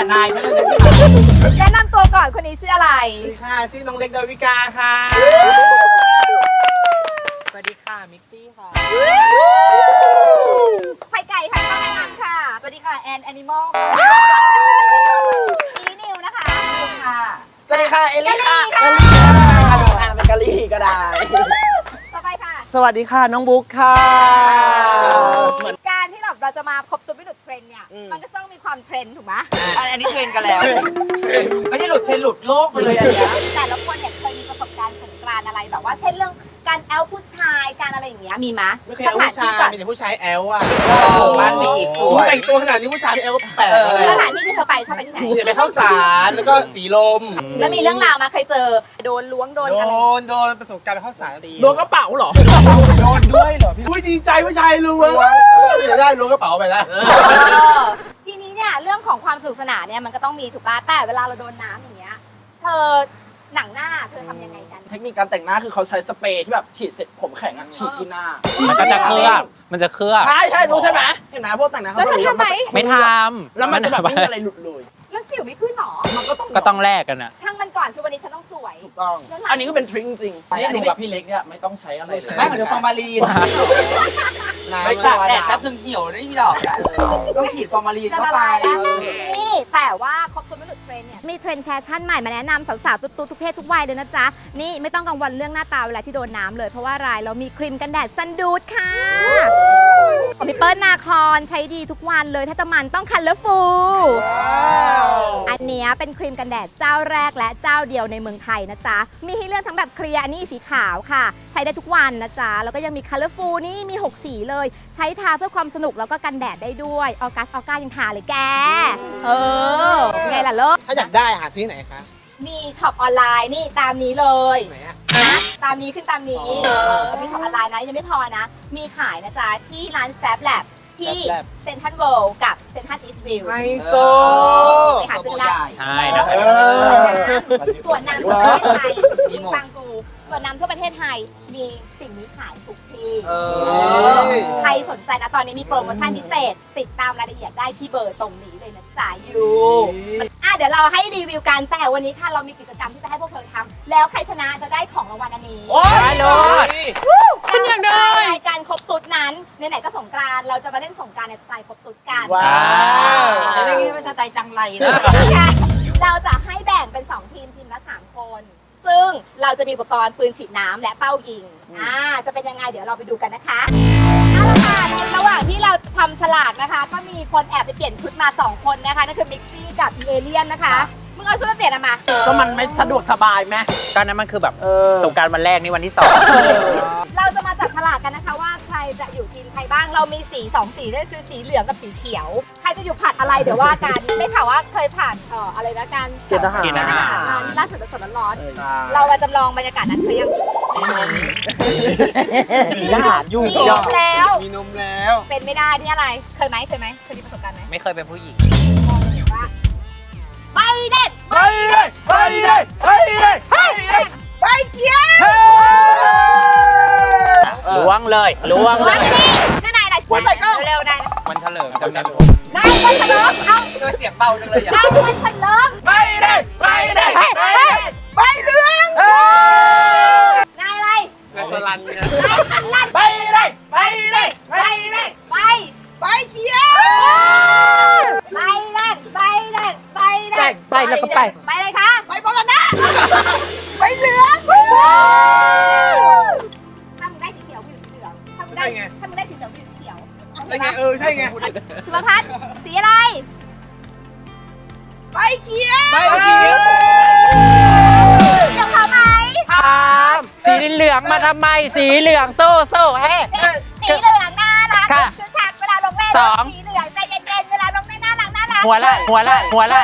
แต่นายก็เลยแนะนำตัวก่อนคนนี้ชื่ออะไร สวัสดีค่ะ ชื่อน้องเล็กดาวิกาค่ะ สวัสดีค่ะ มิกซี่ค่ะ ไข่ไก่ค่ะต้องแนะนำค่ะ สวัสดีค่ะ แอนแอนิมอลอีนิวนะคะค่ะ สวัสดีค่ะ เอลิค่ะกะกะหลี่ค่ะค่ะอ่านเป็นกะลี่ก็ได้ ต่อไปค่ะ สวัสดีค่ะน้องบุ๊กค่ะ เหมือนการที่แบบเราจะมาพบตัวไม่หลุดเทรนเนี่ย มันก็ ความเทรนด์ถูกไหมอันนี้เทรนกันแล้ว ไม่ใช่หลุดเทรนหลุดโลกไปเลยอันเนี้ยแต่ละคนเนี่ยเคยมีประสบการณ์สงกรานต์อะไรแบบว่า เช่นเรื่องการแอลผู้ชายการอะไรอย่างเงี้ยมีมะไม่เคยเอาผู้ชายก่อนมีแต่ผู้ชายแอลอะบ้านมีอีกสโอ้วยแต่งตัวขนาดนี้ผู้ชายแอลก็แปลกเลยสถานที่ที่เธอไปชอบไปที่ไหนเดี๋ยวไปเข้าสารแล้วก็สีลม แล้วมีเรื่องราวมาเคยเจอโดนล้วงโดนโดอะไรนโดนประสบการณ์ไปเข้าสารดีโดนกระเป๋าเหรอโดนด้วยเหรอพี่อุ้ยดีใจผู้ชายรู้ว่าจะได้ล้วงกระเป๋าไปแล้ว เออทีนี้ เนี่ยเรื่องของความสนุกสนานเนี่ยมันก็ต้องมีถูกป่ะแต่เวลาเราโดนน้ำอย่างเงี้ยเธอหนังหน้าเธอทำยังไงกันเทคนิคการแต่งหน้าคือเขาใช้สเปรย์ที่แบบฉีดเสร็จผมแข็งอะฉีดที่หน้า มันก็จะเคลือบมันจะเคลือบใช่ใช่รู้ใช่ไหมเห็นไหมพวกแต่งหน้าแล้วเขาเธอทำไหมไม่ทำแล้วมันจะแบบไม่มีอะไรหลุดเลยแล้วสิวไม่ขึ้นหรอมันก็ต้องก็ต้องแลกกันอะช่างมันก่อนคือวันนี้ฉันต้องสวยถูก ต้องอันนี้ก็เป็นทริคจริงๆนี่หนูกับพี่เล็กเนี่ยไม่ต้องใช้อะไรเลยไม่เหมือนฟอร์มาลีนน้ำไปตากแดดแป๊บนึงเหี่ยวได้ที่ดอกอะต้องฉีดฟอร์มาลีนจะเข้าละไปลายแล้วนี่แต่ว่าครบตัวไม่หลุดเทรนด์เนี่ยมีเทรนด์แฟชั่นใหม่มาแนะนำสาวๆ ตุ๊ดๆทุกเพศทุกวัยเลยนะจ๊ะ นี่ไม่ต้องกังวลเรื่องหน้าตาเวลาที่โดนน้ำเลยเพราะว่าอะไรเรามีครีมกันแดดซันดูดค่ะ ของพี่เปิ้ลนาคอนใช้ดีทุกวันเลยถ้าจะมันต้องคันเลฟูอันเนี้ยเป็นครีมกันแดดเจ้าแรกและเจ้าเดียวในเมืองไทยนะจ๊ะ มีให้เลือกทั้งแบบเคลียร์อันนี้สีขาวค่ะ ใช้ได้ทุกวันนะจ๊ะ แล้วก็ยังมีคัลเลอร์ฟูนี่มี 6 สีเลย ใช้ทาเพื่อความสนุกแล้วก็กันแดดได้ด้วย ออกัสออก้ายังทาเลยแก เออไงล่ะเลิศถ้าอยากได้หาซื้อไหนคะ มีช็อปออนไลน์นี่ตามนี้เลย ไหนอะ นะตามนี้ขึ้นตามนี้เออมีช็อปออนไลน์นะยังไม่พอนะ มีขายนะจ๊ะ ที่ร้านแฟบแลบที่ Fab Lab เซนทันเวิลด์กับเซนทันอีสต์วิว ไฮโซ ไปหาซื้อได้ ใช่นะเออ ส่วนน้ำทั่วประเทศไทยมีหมด ฟังกู ส่วนน้ำทั่วประเทศไทยมีสิ่งนี้ขายทุกที่เออ ใครสนใจนะตอนนี้มีโปรโมชั่นพิเศษ ติดตามรายละเอียดได้ที่เบอร์ตรงนี้เลยนะจ๊ะยูอะเดี๋ยวเราให้รีวิวกันแต่วันนี้ค่ะเรามีกิจกรรมที่จะให้พวกเธอทำแล้วใครชนะจะได้ของรางวัลอันนี้โอ้ยโดนฉันอยากได้ รายการครบตุ๊ดนั้นไหนๆก็สงกรานต์เราจะมาเล่นสงกรานต์ในสไตล์ครบตุ๊ดกัน ว้าวแต่เรื่องนี้ไม่สไตล์จังไรนะ เราจะให้แบ่งเป็น 2 ทีมทีมละ 3 คน ซึ่ง เราจะมีอุปกรณ์ปืนฉีดน้ำและเป้ายิง อ่า จะเป็นยังไงเดี๋ยวเราไปดูกันนะคะ เอาละค่ะในระหว่างที่เราทำฉลากนะคะ ก็มีคนแอบไปเปลี่ยนชุดมา 2 คนนะคะ นั่นคือมิกซี่กับอีเอเลียนนะคะ มึงเอาชุดมาเปลี่ยนอะมาก็มันไม่สะดวกสบายไหมตอนนั้นมันคือแบบเออสงกรารวันแรกนี่วันที่สอง เราจะมาจับฉลากกันนะคะว่าใคร จะอยู่ทีมใครบ้าง เรามีสีสองสีนั่นคือสีเหลืองกับสีเขียว ใครจะอยู่ผัดอะไรเดี๋ยวว่ากัน ได้ข่าวว่าเคยผ่านเอ่ออะไรนะการเกณฑ์ทหาร เกณฑ์ทหารอ่นี่ล่าสุดสดๆร้อนๆเรามาจำลองบรรยากาศนั้นเคยยังมีทหารอยู่มีนมแล้ว มีนมแล้ว เป็นไม่ได้นี่อะไร เคยไหมเคยไหมเคยมีประสบการณ์ไหมไม่เคยเป็นผู้หญิงว่าใบเด็ดไปเลยไปเลยไปเลยไปเลยใบเขียว ล้วงเลยล้วงเลวันยนี้ชื่อนายอะไรพูดใส่กล้องเร็วๆนายมันเถลิงจำได้นายวันเฉลิมเอาโดยเสียงเบาจังเลยอะนายวันเฉลิมไปเลยไปเลยใบใบเหลืองนายอะไรนายสลันนะนายสันลันไปเลยไปเลยใบแดงใบใบเขียวใบแดงใบแดงใบแดงไปแล้วก็ไปใบอะไรคะใบบอลนะใบเหลือง องถ้ามึงได้ถ้ามึงได้สีเหลืองกูอยู่สีเขียวได้ไงเออใช่ไงสุภพัฒน์สีอะไรใบเขียวไปเขียวเขียวเขาไหมถามสีเหลืองมาทำไม สีเหลืองโซ่โซ่เฮ้ สีเหลืองน่ารักค่ะคือฉากเวลาลงแม่สอง สีเหลืองใจเย็นๆเวลาลงแม่น่ารักน่ารักหัวไล่หัวไล่หัวไล่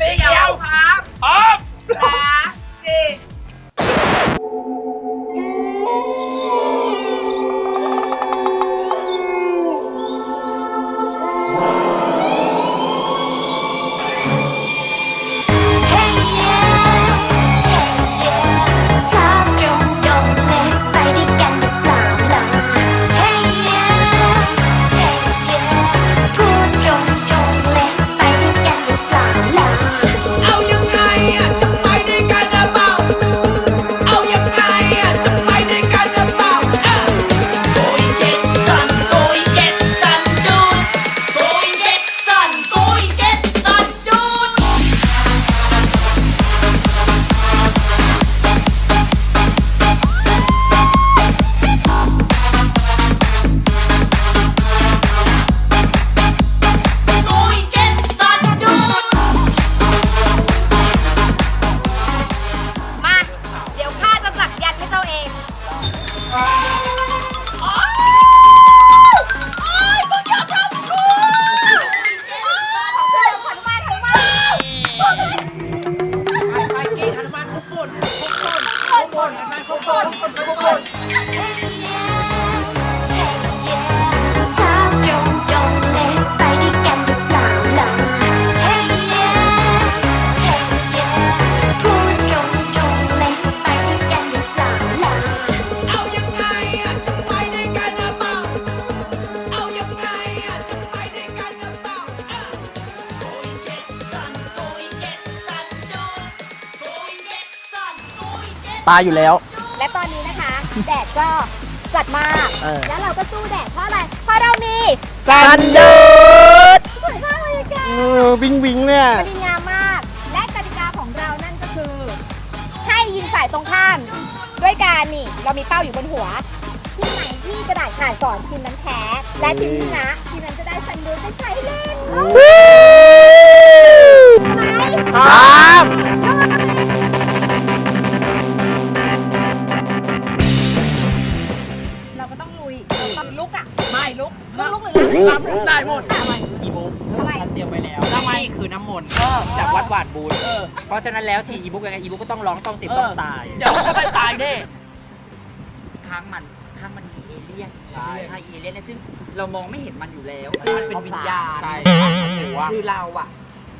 สีเขียวครับ ออฟ สาม ตายอยู่แล้ว และตอนนี้นะคะ แดดก็จัดมาก เออ แล้วเราก็สู้แดดเพราะอะไร เพราะเรามีสันดูดสวยมากเลยแก เออวิงวิงเนี่ย มันดีงามมาก และกติกาของเรานั่นก็คือ ให้ยิงฝ่ายตรงข้าม ด้วยการนี่ เรามีเป้าอยู่บนหัว ทีมไหนที่กระดาษขาดก่อนทีมนั้นแพ้ และทีมที่ชนะทีมนั้นจะได้ซันดูไปใช้เล่นะฉะนั้นแล้วทีอีบุ๊กยังไงอีบุ๊กก็ต้องร้องต้องติดต้องตายเดี๋ยวก็ไปตายแน่ค้างมันค้างมันมีเอเลี่ยนใช่เอเลี่ยนเนี่ยซึ่งเรามองไม่เห็นมันอยู่แล้วมันเป็นวิญญาณ ใช่คือเราอะ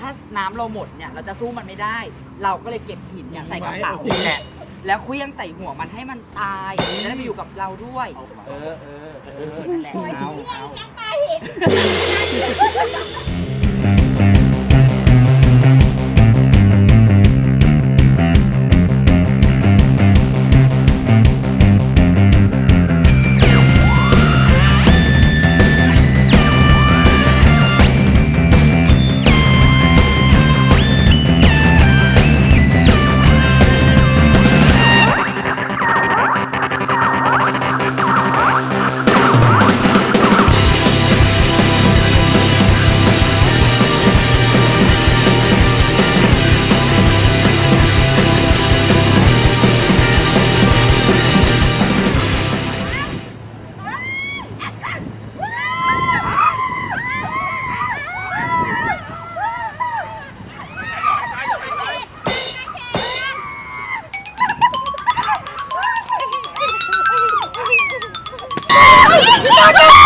ถ้าน้ำเราหมดเนี่ย เราจะสู้มันไม่ได้ เราก็เลยเก็บหินเนี่ยใส่กระเป๋านี่แหละแล้วเคลี้ยงใส่หัวมันให้มันตายจะได้มาอยู่กับเราด้วยเออเออเออนั่นแหละโอ้ยเอาเหี้ยเอาแกงปลาหิน เ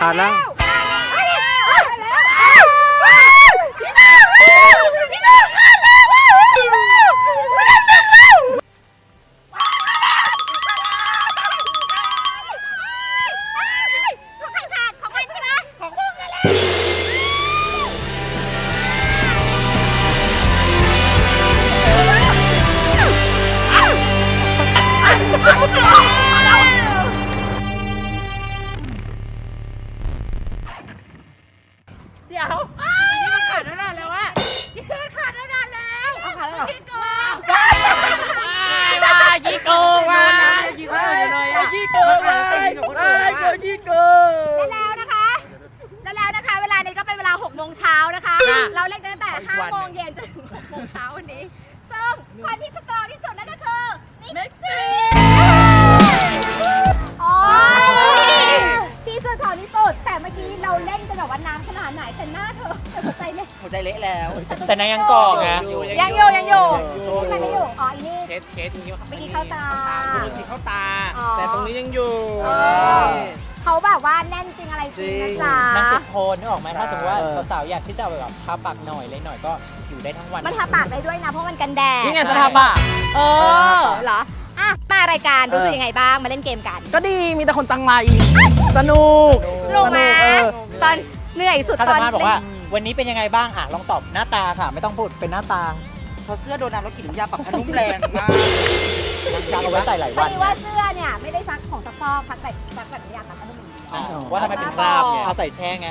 ขาดแล้ว เดี๋ยวนี่มันขาดตั้งนานแล้วอะนี่มันขาดตั้งนานแล้วเอาขาดแล้วเหรอ พี่กองมายี่โกงมายี่โกงอยู่เลยอะยี่โกงเลยยี่โกง และแล้วนะคะ และแล้วนะคะ เวลานี้ก็เป็นเวลา6โมงเช้านะคะ ค่ะเราเล่นกันตั้งแต่อีกวัน 5โมงเย็นจนถึง6โมงเช้าวันนี้ ซึ่งคนที่สตรองที่สุดนั่นก็คือเม็กซี่ ว่าน้ำขนาดไหนแต่หน้าเธอหัวใจเลยหัวใจเละแล้วแต่นายยังก่อไงยังอยู่ยังอยู่นี่มันไม่อยู่อ๋ออีนี่ เคสเคสตรงนี้เมื่อกี้เข้าตาเมื่อกี้เข้าตา อ๋อ แต่ตรงนี้ยังอยู่ เออเขาแบบว่าแน่นจริงอะไรจริงนะจ๊ะ นั่งติดโคนนึกออกไหมถ้าสมมติว่าสาวๆอยากที่จะแบบทาปากหน่อยเลยหน่อยก็อยู่ได้ทั้งวันมันทาปากได้ด้วยนะเพราะมันกันแดดนี่ไงสถาปะ เออเหรออะมารายการรู้สึกยังไงบ้างมาเล่นเกมกัน ก็ดีมีแต่คนจังไรสนุกสนุกไหมเออ ตอน เหนื่อยสุดถ้าตสาอนมารถบอกว่า วันนี้เป็นยังไงบ้างอะลองตอบหน้าตาค่ะ ไม่ต้องพูดเป็นหน้าตาพอเสื้อโดนน้ำแล้วกลิ่นน้ำยาปรับผ้านุ่มแรงมากจะเอาไว้ใส่หลายพอวันดีว่าเสื้อเนี่ยไม่ได้ซักของซักฟอกซักแต่ซักแบบนี้อยากซักให้มันดี อะว่าทำไมเป็นคราบไงเอาใส่แช่ไง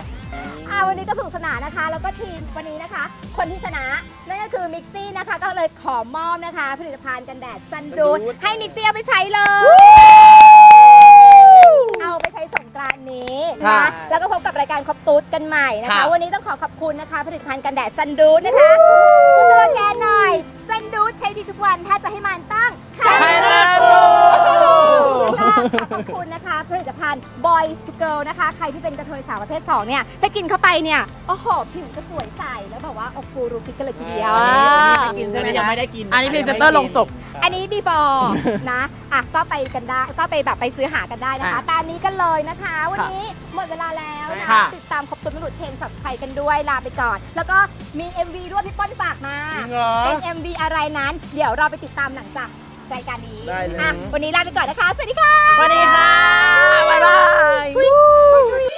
อ่าวันนี้ก็สนุกสนานนะคะ แล้วก็ทีมวันนี้นะคะ คนที่ชนะนั่นก็คือมิกซี่นะคะ ก็เลยขอมอบนะคะ ผลิตภัณฑ์กันแดดซันดูดให้มิกซี่เอาไปใช้เลย เอาไปใช้สงกรานต์นี้นะค่ะแล้วก็พบกับรายการครบตูดกันใหม่นะคะ ค่ะ วันนี้ต้องขอขอบคุณนะคะ ผลิตภัณฑ์กันแดดซันดูดนะคะคุณสโลแกนหน่อยซันดูดใช้ดีทุกวันถ้าจะให้มันตั้งใครรักขอบคุณนะคะ ผลิตภัณฑ์ Boys to Girl นะคะ ใครที่เป็นกระเทยสาวประเภท2เนี่ย ถ้ากินเข้าไปเนี่ย โอ้โห ผิวจะสวยใส แล้วแบบว่าโอ้ฟูรูฟิกกันเลยทีเดียวกินใช่ไหมยังไม่ได้กินอันนี้พรีเซนเตอร์ลงศพ อันนี้ before นะ อะ ก็ไปกันได้ ก็ไปแบบไปซื้อหากันได้นะคะอะตามนี้กันเลยนะคะ วันนี้หมดเวลาแล้วนะ ค่ะ ติดตามครบตัวไม่หลุดเทรนสับไครกันด้วย ลาไปก่อน แล้วก็มี MV ด้วยพี่ป้อนฝากมา จริงเหรอ เป็น MV อะไรนั้น เดี๋ยวเราไปติดตามหลังจากรายการนี้ได้เลย อะวันนี้ลาไปก่อนนะคะ สวัสดีค่ะสวัสดีค่ะ บ๊ายบาย Hey